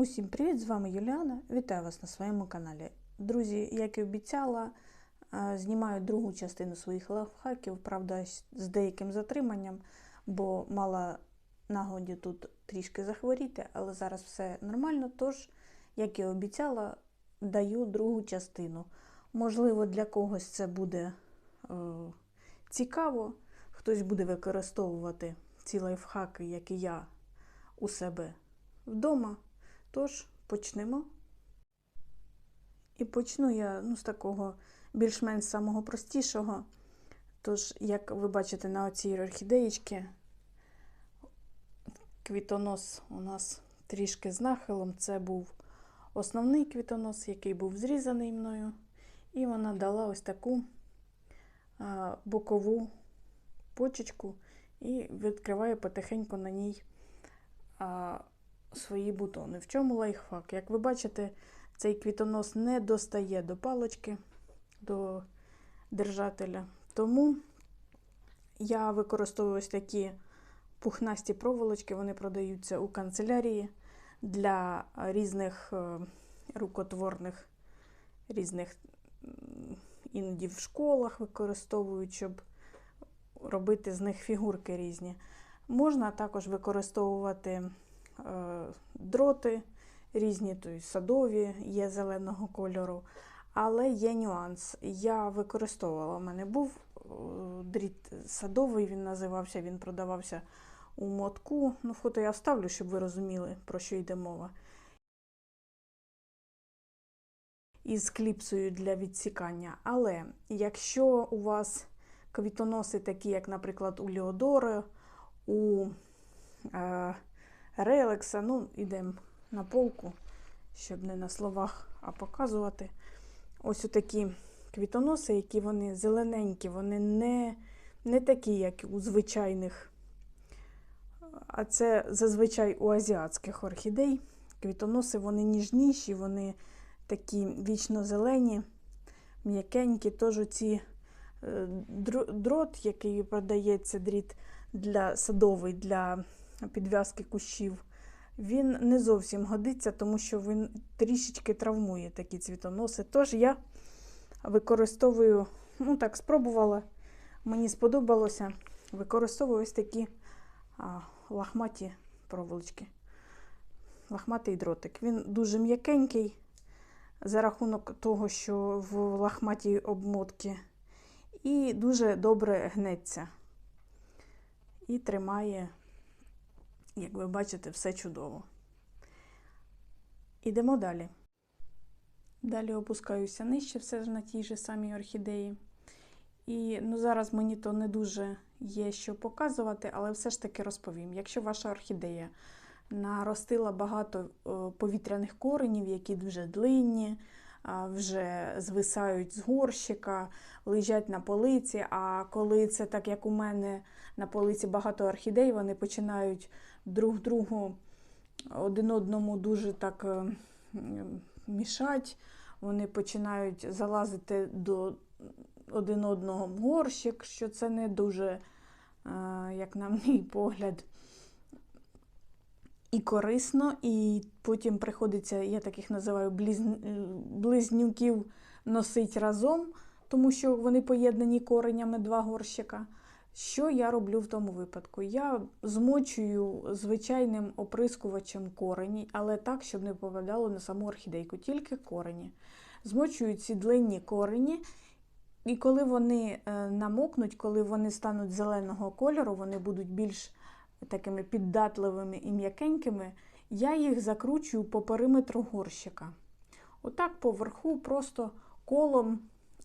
Усім привіт! З вами Юліана. Вітаю вас на своєму каналі. Друзі, як і обіцяла, е, знімаю другу частину своїх лайфхаків, правда, з деяким затриманням, бо мала нагоді тут трішки захворіти, але зараз все нормально. Тож, як і обіцяла, даю другу частину. Можливо, для когось це буде е, цікаво, хтось буде використовувати ці лайфхаки, як і я у себе вдома. Тож, почнемо. І почну я ну, з такого більш-менш самого простішого. Тож, як ви бачите на оцій орхідеєчці, квітонос у нас трішки з нахилом. Це був основний квітонос, який був зрізаний мною. І вона дала ось таку бокову почечку і відкриває потихеньку на ній. Свої бутони. В чому лайфхак? Як ви бачите, цей квітонос не достає до палочки, до держателя. Тому я використовую ось такі пухнасті проволочки, вони продаються у канцелярії для різних рукотворних, різних іноді в школах використовують, щоб робити з них фігурки різні. Можна також використовувати дроти різні, тобто садові, є зеленого кольору. Але є нюанс. Я використовувала, у мене був дріт садовий, він називався, він продавався у мотку. Ну, Фото я вставлю, щоб ви розуміли, про що йде мова. Із кліпсою для відсікання. Але якщо у вас квітоноси такі, як, наприклад, у Леодори, у е, релекса. Ну, йдемо на полку, щоб не на словах, а показувати. Ось такі квітоноси, які вони зелененькі, вони не, не такі, як у звичайних. А це зазвичай у азіатських орхідей. Квітоноси вони ніжніші, вони такі вічно-зелені, м'якенькі. Тож ці е, дрот, який продається дріт для садовий для підв'язки кущів, він не зовсім годиться, тому що він трішечки травмує такі цвітоноси. Тож я використовую, ну так, спробувала, мені сподобалося, використовую ось такі а, лахматі проволочки. Лахматий дротик. Він дуже м'якенький, за рахунок того, що в лахматій обмотці, і дуже добре гнеться. І тримає як ви бачите, все чудово. Ідемо далі. Далі опускаюся нижче, все ж на тій же самій орхідеї. І ну, зараз мені то не дуже є що показувати, але все ж таки розповім. Якщо ваша орхідея наростила багато повітряних коренів, які дуже длинні, вже звисають з горщика, лежать на полиці. А коли це так, як у мене на полиці багато орхідей, вони починають друг другу один одному дуже так е, мішать, вони починають залазити до один одного горщик, що це не дуже, е, як на мій погляд, і корисно, і потім приходиться, я таких називаю близнюків носить разом, тому що вони поєднані коренями два горщика. Що я роблю в тому випадку? Я змочую звичайним оприскувачем корені, але так, щоб не попадало на саму орхідейку, тільки корені. Змочую ці длинні корені, і коли вони е, намокнуть, коли вони стануть зеленого кольору, вони будуть більш такими піддатливими і м'якенькими, я їх закручую по периметру горщика. Отак поверху просто колом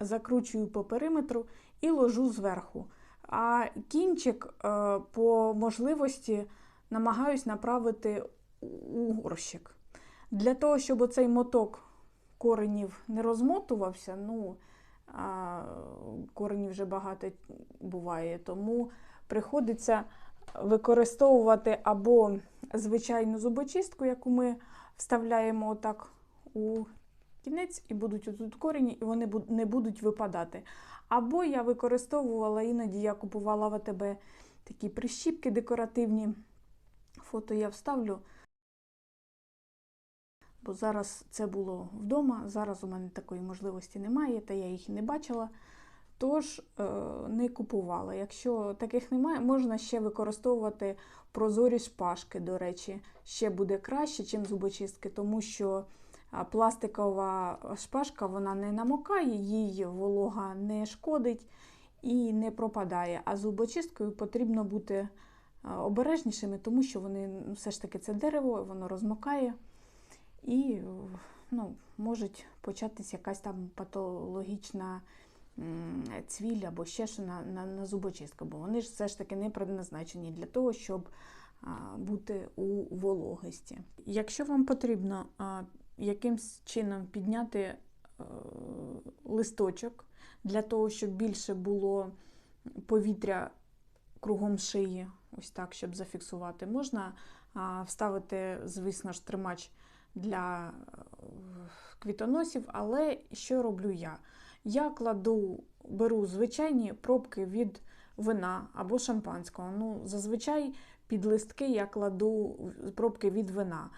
закручую по периметру і ложу зверху. А кінчик е, по можливості намагаюсь направити у горщик. Для того, щоб оцей моток коренів не розмотувався, ну, коренів вже багато буває, тому приходиться використовувати або звичайну зубочистку, яку ми вставляємо отак у кінець, і будуть тут корені, і вони не будуть випадати. Або я використовувала, іноді я купувала в АТБ такі прищіпки декоративні. Фото я вставлю. Бо зараз це було вдома, зараз у мене такої можливості немає, та я їх не бачила. Тож е, не купувала. Якщо таких немає, можна ще використовувати прозорі шпажки, до речі, ще буде краще, ніж зубочистки, тому що пластикова шпажка вона не намокає, їй волога не шкодить і не пропадає. А зубочисткою потрібно бути обережнішими, тому що вони ну, все ж таки це дерево, воно розмокає і ну, може початися якась там патологічна цвіль або ще що на, на, на зубочистку, бо вони ж все ж таки не предназначені для того, щоб бути у вологості. Якщо вам потрібно а, якимсь чином підняти е, листочок для того, щоб більше було повітря кругом шиї, ось так, щоб зафіксувати, можна вставити, звісно ж, тримач для е, квітоносів, але що роблю я? Я кладу, беру звичайні пробки від вина або шампанського. Ну, Зазвичай під листки я кладу пробки від вина.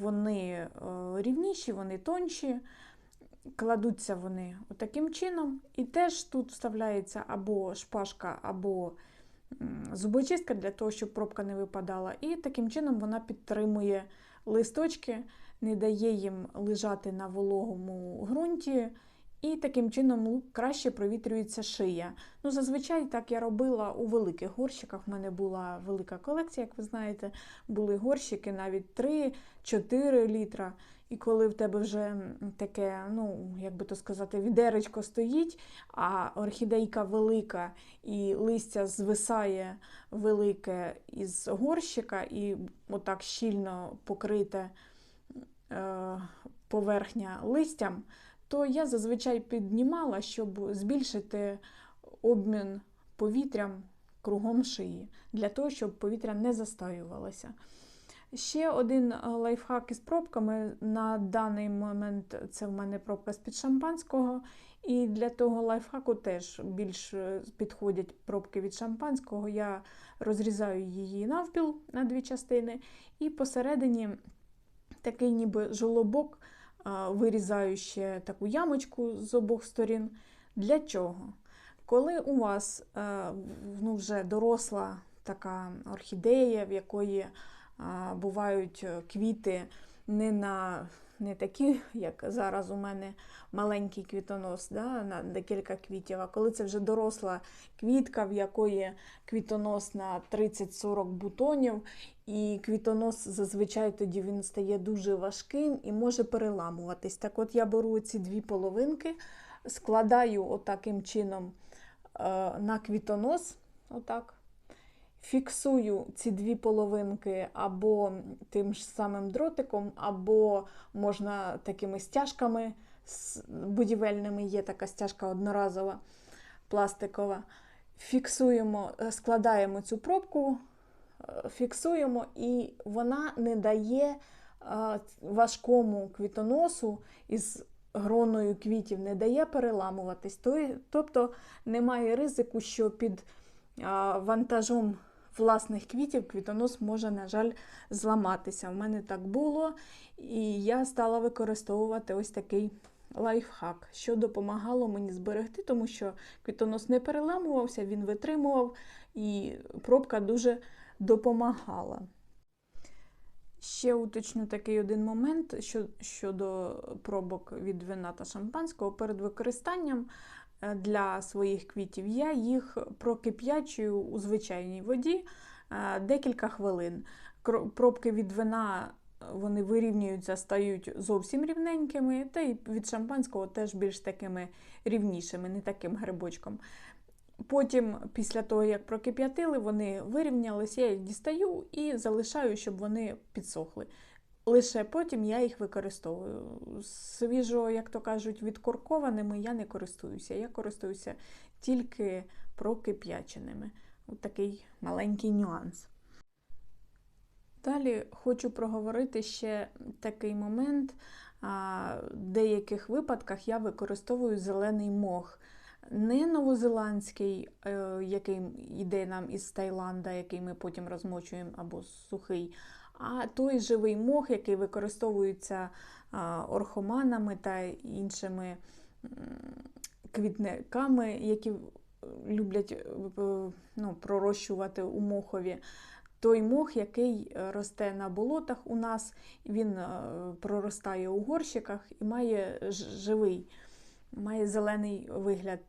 Вони е, рівніші, вони тонші, кладуться вони таким чином. І теж тут вставляється або шпажка, або зубочистка для того, щоб пробка не випадала. І таким чином вона підтримує листочки, не дає їм лежати на вологому ґрунті. І таким чином краще провітрюється шия. Ну, Зазвичай так я робила у великих горщиках. У мене була велика колекція, як ви знаєте, були горщики навіть 3-4 літра. І коли в тебе вже таке, ну, як би то сказати, відеречко стоїть, а орхідейка велика, і листя звисає велике із горщика, і отак щільно покрите е, поверхня листям то я зазвичай піднімала, щоб збільшити обмін повітрям кругом шиї, для того, щоб повітря не застаювалося. Ще один е, лайфхак із пробками. На даний момент це в мене пробка з-під шампанського. І для того лайфхаку теж більш е, підходять пробки від шампанського. Я розрізаю її навпіл на дві частини, і посередині такий ніби жолобок вирізаю ще таку ямочку з обох сторін. Для чого? Коли у вас ну, вже доросла така орхідея, в якої бувають квіти не на не такі, як зараз у мене маленький квітонос, да, на декілька квітів, а коли це вже доросла квітка, в якої квітонос на 30-40 бутонів, і квітонос зазвичай тоді він стає дуже важким і може переламуватись. Так от я беру ці дві половинки, складаю отаким чином е, на квітонос. отак, Фіксую ці дві половинки або тим ж самим дротиком, або можна такими стяжками будівельними, є така стяжка одноразова, пластикова. Фіксуємо, е, складаємо цю пробку, е, фіксуємо, і вона не дає е, важкому квітоносу із гроною квітів, не дає переламуватись. Тобто немає ризику, що під вантажом власних квітів квітонос може, на жаль, зламатися. У мене так було, і я стала використовувати ось такий лайфхак, що допомагало мені зберегти, тому що квітонос не переламувався, він витримував, і пробка дуже допомагала. Ще уточню такий один момент щодо пробок від вина та шампанського перед використанням для своїх квітів, я їх прокип'ячую у звичайній воді е, декілька хвилин. Пробки від вина вони вирівнюються, стають зовсім рівненькими, та й від шампанського теж більш такими рівнішими, не таким грибочком. Потім, після того, як прокип'ятили, вони вирівнялися, я їх дістаю і залишаю, щоб вони підсохли. Лише потім я їх використовую. Свіжо, як то кажуть, відкоркованими я не користуюся. Я користуюся тільки прокип'яченими. Ось такий маленький нюанс. Далі хочу проговорити ще такий момент. В деяких випадках я використовую зелений мох. Не новозеландський, е, який йде нам із Таїланда, який ми потім розмочуємо або сухий, А той живий мох, який використовується орхоманами та іншими квітниками, які люблять е, ну, пророщувати у мохові. Той мох, який росте на болотах у нас, він е, проростає у горщиках і має живий, має зелений вигляд.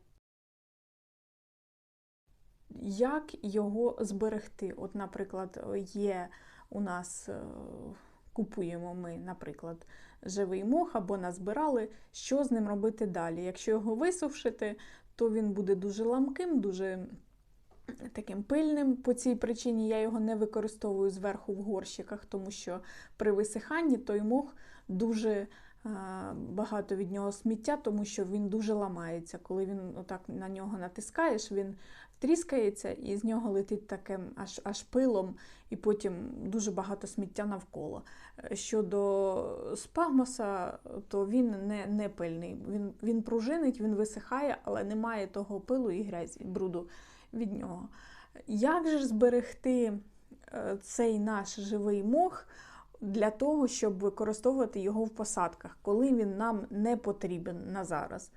Як його зберегти? От, наприклад, є у нас, е, купуємо ми, наприклад, живий мох або назбирали, що з ним робити далі. Якщо його висушити, то він буде дуже ламким, дуже таким пильним. По цій причині я його не використовую зверху в горщиках, тому що при висиханні той мох дуже багато від нього сміття, тому що він дуже ламається. Коли він отак на нього натискаєш, він тріскається і з нього летить таким аж аж пилом, і потім дуже багато сміття навколо. Щодо спагмоса, то він не не пильний. Він він пружинить, він висихає, але немає того пилу і грязі, бруду від нього. Як же зберегти е, цей наш живий мох? Для того, щоб використовувати його в посадках, коли він нам не потрібен на зараз.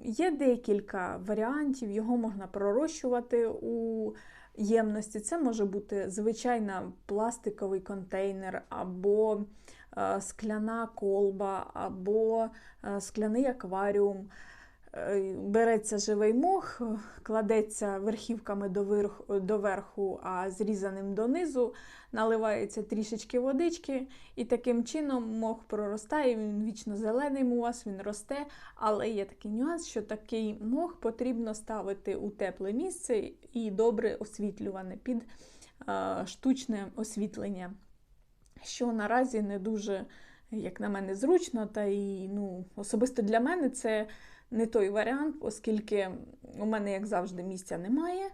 Є декілька варіантів, його можна пророщувати у ємності. Це може бути звичайна пластиковий контейнер, або е, скляна колба, або е, скляний акваріум. Е, береться живий мох, кладеться верхівками до верху, а зрізаним донизу, наливається трішечки водички, і таким чином мох проростає, він вічно зелений у вас, він росте. Але є такий нюанс, що такий мох потрібно ставити у тепле місце і добре освітлюване під штучне освітлення, що наразі не дуже, як на мене, зручно, та і ну, особисто для мене це не той варіант, оскільки у мене, як завжди, місця немає.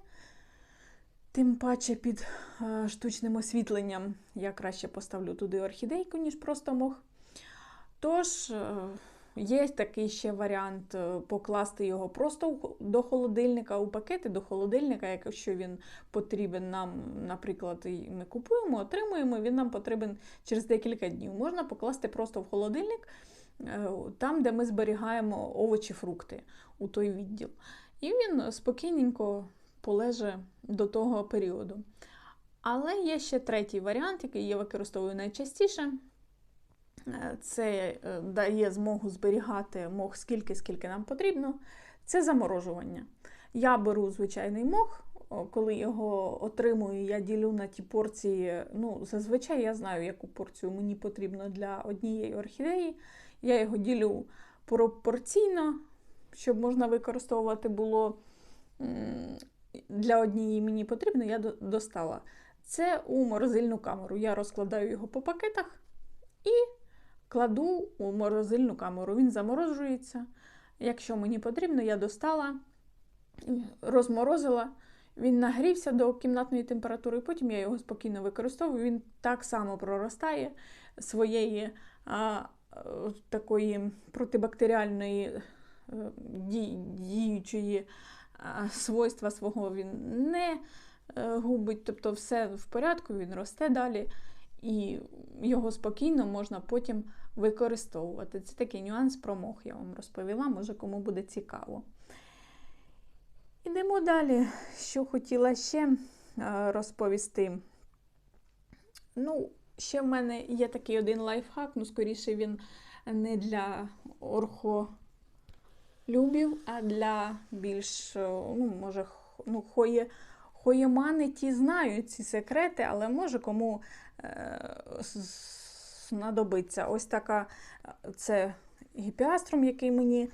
Тим паче під е, штучним освітленням я краще поставлю туди орхідейку, ніж просто мох. Тож, е, є такий ще варіант е, покласти його просто до холодильника, у пакети до холодильника, якщо він потрібен нам, наприклад, ми купуємо, отримуємо, він нам потрібен через декілька днів. Можна покласти просто в холодильник. Е, там, де ми зберігаємо овочі, фрукти у той відділ. І він спокійненько полеже до того періоду. Але є ще третій варіант, який я використовую найчастіше. Е, це е, дає змогу зберігати мох скільки, скільки нам потрібно. Це заморожування. Я беру звичайний мох, коли його отримую, я ділю на ті порції. Ну, Зазвичай я знаю, яку порцію мені потрібно для однієї орхідеї. Я його ділю пропорційно, щоб можна використовувати було для однієї мені потрібно, я достала. Це у морозильну камеру. Я розкладаю його по пакетах і кладу у морозильну камеру. Він заморожується. Якщо мені потрібно, я достала, розморозила, він нагрівся до кімнатної температури, потім я його спокійно використовую. Він так само проростає своєї такої протибактеріальної е, діючої свойства свого він не е, губить, тобто все в порядку, він росте далі, і його спокійно можна потім використовувати. Це такий нюанс про мох, я вам розповіла, може кому буде цікаво. Ідемо далі, що хотіла ще е, розповісти. Ну, Ще в мене є такий один лайфхак, ну, скоріше, він не для орхолюбів, а для більш, ну, може, ну, хої, хоємани ті знають ці секрети, але може кому е, знадобиться. Ось така це гіпіаструм, який мені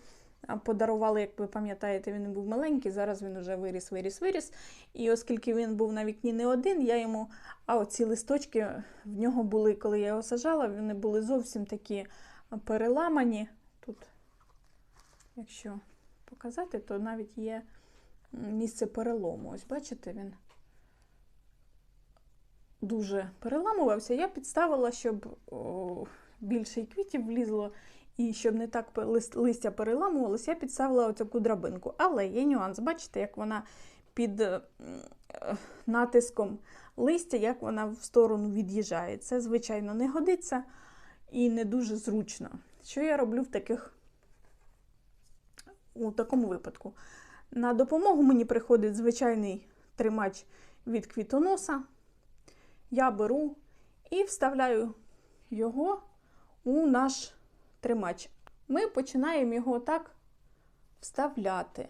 подарували, як ви пам'ятаєте, він був маленький, зараз він вже виріс, виріс, виріс. І оскільки він був на вікні не один, я йому, а оці листочки в нього були, коли я його сажала, вони були зовсім такі переламані. Тут, якщо показати, то навіть є місце перелому. Ось, бачите, він дуже переламувався. Я підставила, щоб о, більше квітів влізло. І щоб не так листя переламувалося, я підставила оцю драбинку. Але є нюанс, бачите, як вона під е, натиском листя, як вона в сторону від'їжджає. Це, звичайно, не годиться і не дуже зручно. Що я роблю в таких у такому випадку? На допомогу мені приходить звичайний тримач від квітоноса. Я беру і вставляю його у наш тримач. Ми починаємо його так вставляти.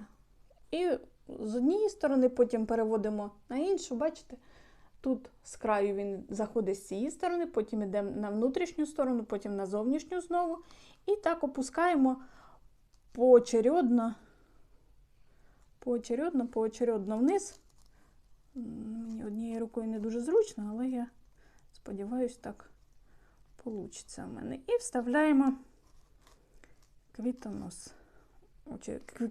І з однієї сторони потім переводимо на іншу, бачите? Тут з краю він заходить з цієї сторони, потім йдемо на внутрішню сторону, потім на зовнішню знову. І так опускаємо поочередно, поочередно, поочередно вниз. Мені однією рукою не дуже зручно, але я сподіваюся, так вийде в мене. І вставляємо квітонос,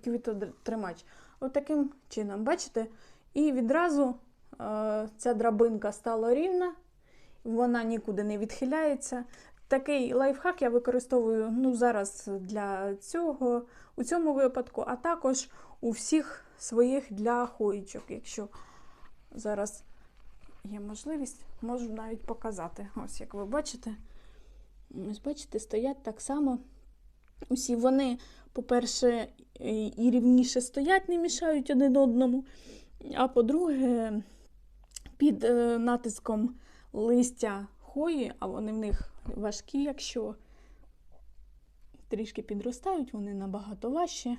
квітотримач. Отаким чином, бачите? І відразу е, ця драбинка стала рівна, вона нікуди не відхиляється. Такий лайфхак я використовую ну, зараз для цього, у цьому випадку, а також у всіх своїх для хоїчок. Якщо зараз є можливість, можу навіть показати. Ось як ви бачите, ось бачите, стоять так само. Усі вони, по-перше, і рівніше стоять, не мішають один одному. А по-друге, під е, натиском листя хої, а вони в них важкі, якщо трішки підростають, вони набагато важчі.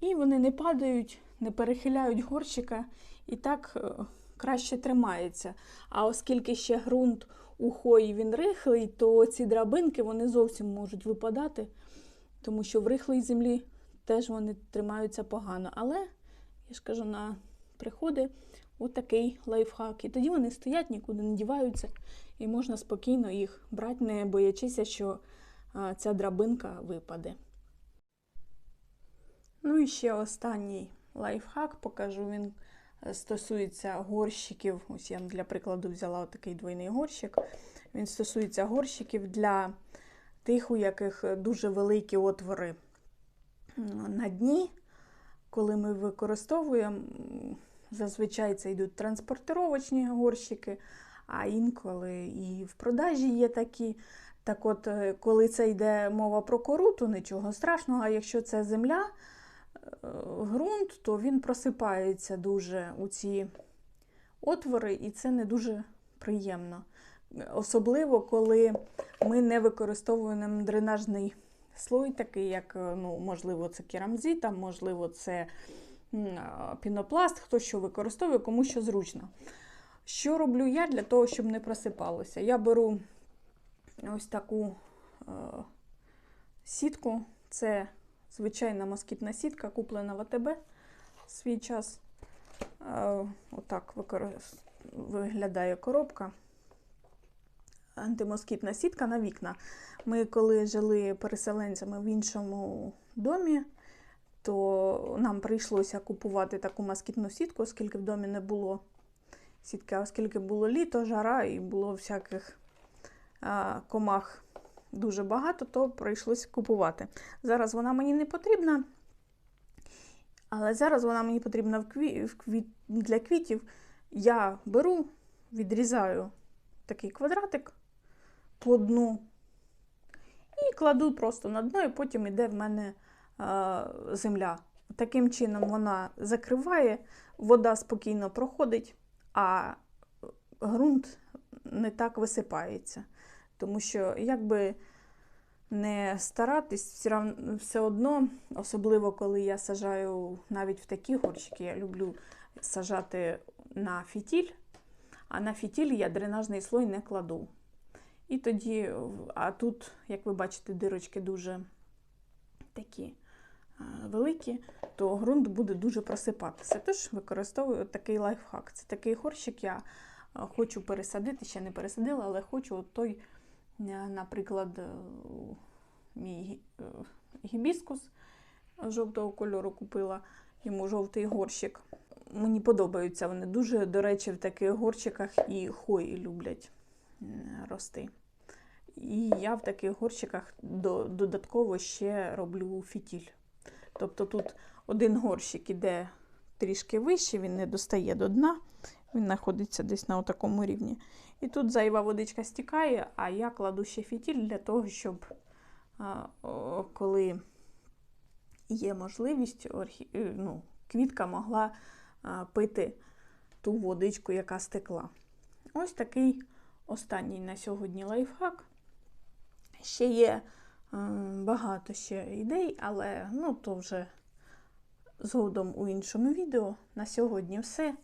І вони не падають, не перехиляють горщика і так е, краще тримається. А оскільки ще ґрунт у хої він рихлий, то ці драбинки вони зовсім можуть випадати, тому що в рихлій землі теж вони тримаються погано. Але, я ж кажу, на приходи отакий лайфхак. І тоді вони стоять, нікуди не діваються, і можна спокійно їх брати, не боячися, що ця драбинка випаде. Ну і ще останній лайфхак покажу. Він е, стосується горщиків. Ось я для прикладу взяла такий двойний горщик. Він стосується горщиків для тих, у яких дуже великі отвори на дні. Коли ми використовуємо, зазвичай це йдуть транспортировочні горщики, а інколи і в продажі є такі. Так от, е, коли це йде мова про кору, то нічого страшного, а якщо це земля, ґрунт, то він просипається дуже у ці отвори, і це не дуже приємно. Особливо, коли ми не використовуємо дренажний слой, такий, як, ну, можливо, це керамзит, а можливо, це пінопласт, хто що використовує, кому що зручно. Що роблю я для того, щоб не просипалося? Я беру ось таку е, сітку, це звичайна москітна сітка, куплена в АТБ свій час. Отак виглядає коробка. Антимоскітна сітка на вікна. Ми, коли жили переселенцями в іншому домі, то нам прийшлося купувати таку москітну сітку, оскільки в домі не було сітки, оскільки було літо, жара і було всяких а, комах дуже багато, то прийшлося купувати. Зараз вона мені не потрібна, але зараз вона мені потрібна в кві... В кві... для квітів. Я беру, відрізаю такий квадратик по дну і кладу просто на дно, і потім йде в мене а, земля. Таким чином вона закриває, вода спокійно проходить, а ґрунт не так висипається. Тому що, якби не старатись, все одно, особливо коли я сажаю навіть в такі горщики, я люблю сажати на фітіль, а на фітіль я дренажний слой не кладу. І тоді, а тут, як ви бачите, дирочки дуже такі великі, то ґрунт буде дуже просипатися. Тож використовую такий лайфхак. Це такий горщик я хочу пересадити, ще не пересадила, але хочу той наприклад, е, мій е, гібіскус жовтого кольору купила йому жовтий горщик. Мені подобаються вони дуже, до речі, в таких горщиках і хої люблять рости. І я в таких горщиках додатково ще роблю фітіль. Тобто тут один горщик іде трішки вищий, він не достає до дна, він знаходиться десь на такому рівні. І тут зайва водичка стікає, а я кладу ще фітіль для того, щоб коли є можливість, е, ну, квітка могла пити ту водичку, яка стекла. Ось такий останній на сьогодні лайфхак. Ще є е, багато ще ідей, але ну, то вже згодом у іншому відео. На сьогодні все.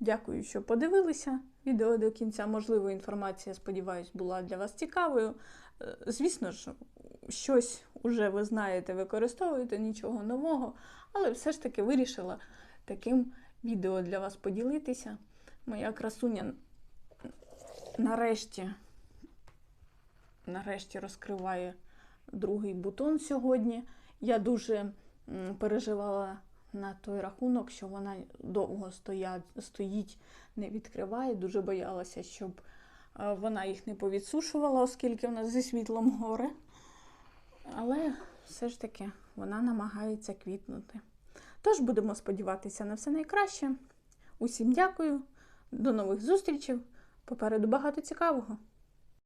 Дякую, що подивилися відео до кінця. Можливо, інформація, сподіваюсь, була для вас цікавою. Е, Звісно ж, щось уже ви знаєте, використовуєте, нічого нового, але все ж таки вирішила таким відео для вас поділитися. Моя красуня нарешті, нарешті розкриває другий бутон сьогодні. Я дуже переживала на той рахунок, що вона довго стоять, стоїть, не відкриває. Дуже боялася, щоб е, вона їх не повідсушувала, оскільки в нас зі світлом горе. Але все ж таки вона намагається квітнути. Тож будемо сподіватися на все найкраще. Усім дякую, до нових зустрічей. Попереду багато цікавого.